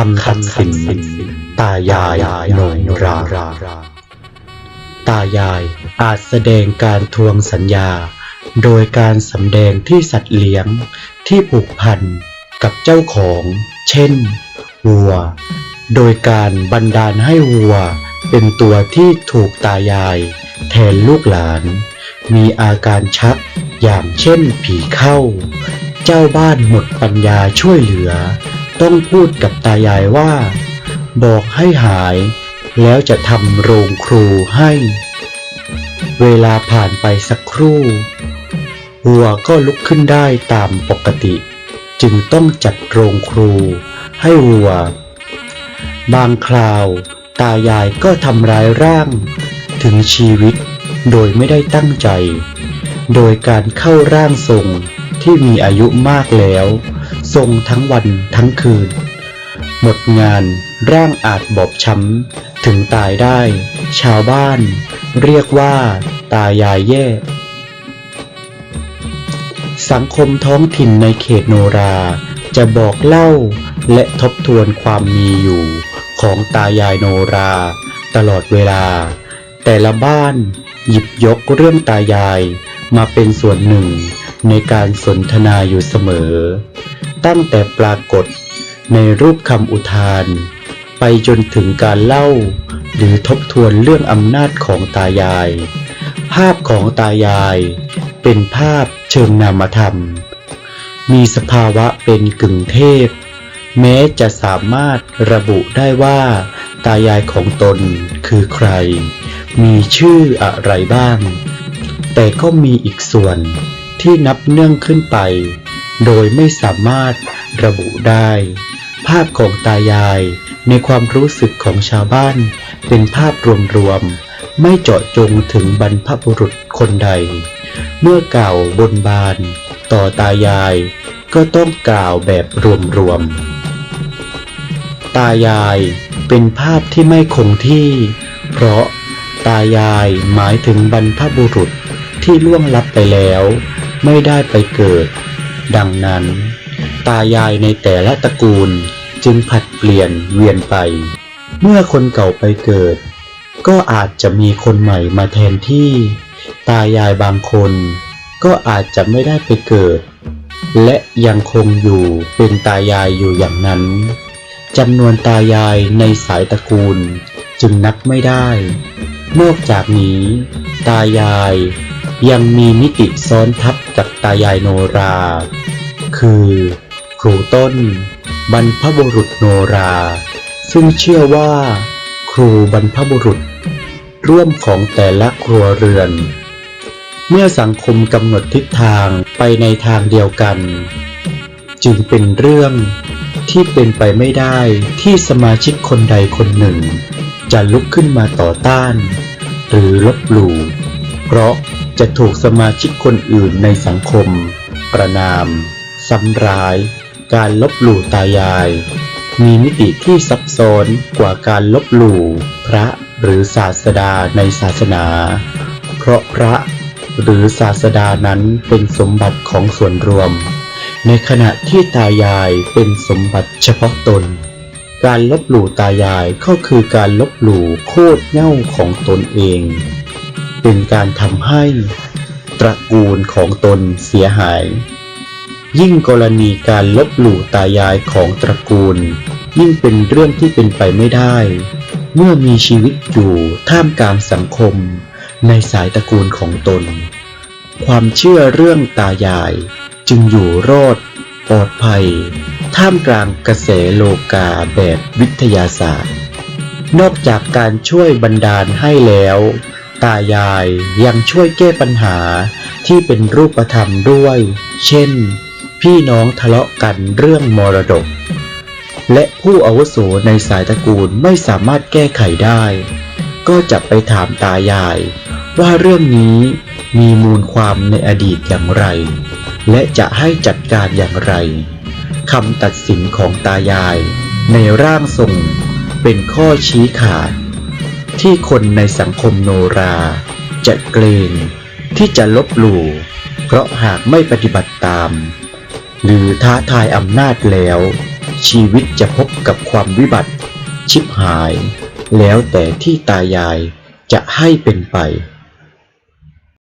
คำตัดสินตายายโนราตายายอาจแสดงการทวงสัญญา โดยการสำแดงที่สัตว์เลี้ยงที่ผูกพันกับเจ้าของ เช่น วัว โดยการบันดาลให้วัว เป็นตัวที่ถูกตายาย แทนลูกหลาน มีอาการชักอย่างเช่นผีเข้า เจ้าบ้านหมดปัญญาช่วยเหลือ ต้องพูดกับตายายว่า บอกให้หาย แล้วจะทำโรงครูให้ เวลาผ่านไปสักครู่ วัวก็ลุกขึ้นได้ตามปกติ จึงต้องจัดโรงครูให้วัว บางคราว ตายายก็ทำร้ายร่าง ถึงชีวิตโดยไม่ได้ตั้งใจ โดยการเข้าร่างทรงที่มีอายุมากแล้ว ทรงทั้งวันทั้งคืน หมดงานร่างอาจบอบช้ำ ถึงตายได้ ชาวบ้าน เรียกว่า ตายายแย่ สังคมท้องถิ่นในเขตโนราจะบอกเล่าและทบทวนความมีอยู่ของตายายโนรา ตลอดเวลา แต่ละบ้านหยิบยกเรื่องตายายมาเป็นส่วนหนึ่งในการสนทนาอยู่เสมอ ตั้งแต่ปรากฏในรูปคำอุทาน ไปจนถึงการเล่า หรือทบทวนเรื่องอำนาจของตายาย ภาพของตายาย เป็นภาพเชิงนามธรรม มีสภาวะเป็นกึ่งเทพ แม้จะสามารถระบุได้ว่า ตายายของตนคือใคร มีชื่ออะไรบ้าง แต่ก็มีอีกส่วนที่นับเนื่องขึ้นไป โดยไม่สามารถระบุได้ ภาพของตายายในความรู้สึกของชาวบ้าน เป็นภาพรวมๆ ไม่เจาะจงถึงบรรพบุรุษคนใด เมื่อกล่าวบนบาน ต่อตายาย ก็ต้องกล่าวแบบรวมๆ ตายายเป็นภาพที่ไม่คงที่ เพราะตายายหมายถึงบรรพบุรุษที่ล่วงลับไปแล้ว ไม่ได้ไปเกิด ดังนั้น ตายายในแต่ละตระกูลจึงผัดเปลี่ยนเวียนไป เมื่อคนเก่าไปเกิด ก็อาจจะมีคนใหม่มาแทนที่ ตายายบางคน ก็อาจจะไม่ได้ไปเกิด และยังคงอยู่เป็นตายายอยู่อย่างนั้นจำนวนตายายในสายตระกูลจึงนับไม่ได้ นอกจากนี้ ตายาย ยังมีมิติซ้อนทับกับตายายโนรา คือ ครูต้น บรรพบุรุษโนรา ซึ่งเชื่อว่า ครูบรรพบุรุษ ร่วมของแต่ละครัวเรือน เมื่อสังคมกำหนดทิศทางไปในทางเดียวกัน จึงเป็นเรื่องที่เป็นไปไม่ได้ที่สมาชิกคนใดคนหนึ่ง จะลุกขึ้นมาต่อต้าน หรือลบหลู่เพราะ จะถูกสมาชิกคนอื่นในสังคม ประนาม ซ้ำร้าย การลบหลู่ตายาย มีมิติที่ซับซ้อนกว่าการลบหลู่พระหรือศาสดาในศาสนา เพราะพระหรือศาสดานั้นเป็นสมบัติของส่วนรวม ในขณะที่ตายายเป็นสมบัติเฉพาะตน การลบหลู่ตายายก็คือการลบหลู่โคตรเง่าของตนเอง เป็นการทำให้ตระกูลของตนเสียหาย ยิ่งกรณีการลบหลู่ตายายของตระกูล ยิ่งเป็นเรื่องที่เป็นไปไม่ได้ เมื่อมีชีวิตอยู่ท่ามกลางสังคมในสายตระกูลของตน ความเชื่อเรื่องตายายจึงอยู่รอดปลอดภัย ท่ามกลางกระแสโลกาแบบวิทยาศาสตร์ นอกจากการช่วยบันดาลให้แล้ว ตายายยังช่วยแก้ปัญหาที่เป็นรูปธรรมด้วย เช่น พี่น้องทะเลาะกันเรื่องมรดก และผู้อาวุโสในสายตระกูลไม่สามารถแก้ไขได้ ก็จะไปถามตายาย ว่าเรื่องนี้มีมูลความในอดีตอย่างไร และจะให้จัดการอย่างไรคำตัดสินของตายายในร่างทรงเป็นข้อชี้ขาด ที่คนในสังคมโนรา จะเกรงที่จะลบหลู่ เพราะหากไม่ปฏิบัติตาม หรือท้าทายอำนาจแล้ว ชีวิตจะพบกับความวิบัติ ชิบหาย แล้วแต่ที่ตายายจะให้เป็นไป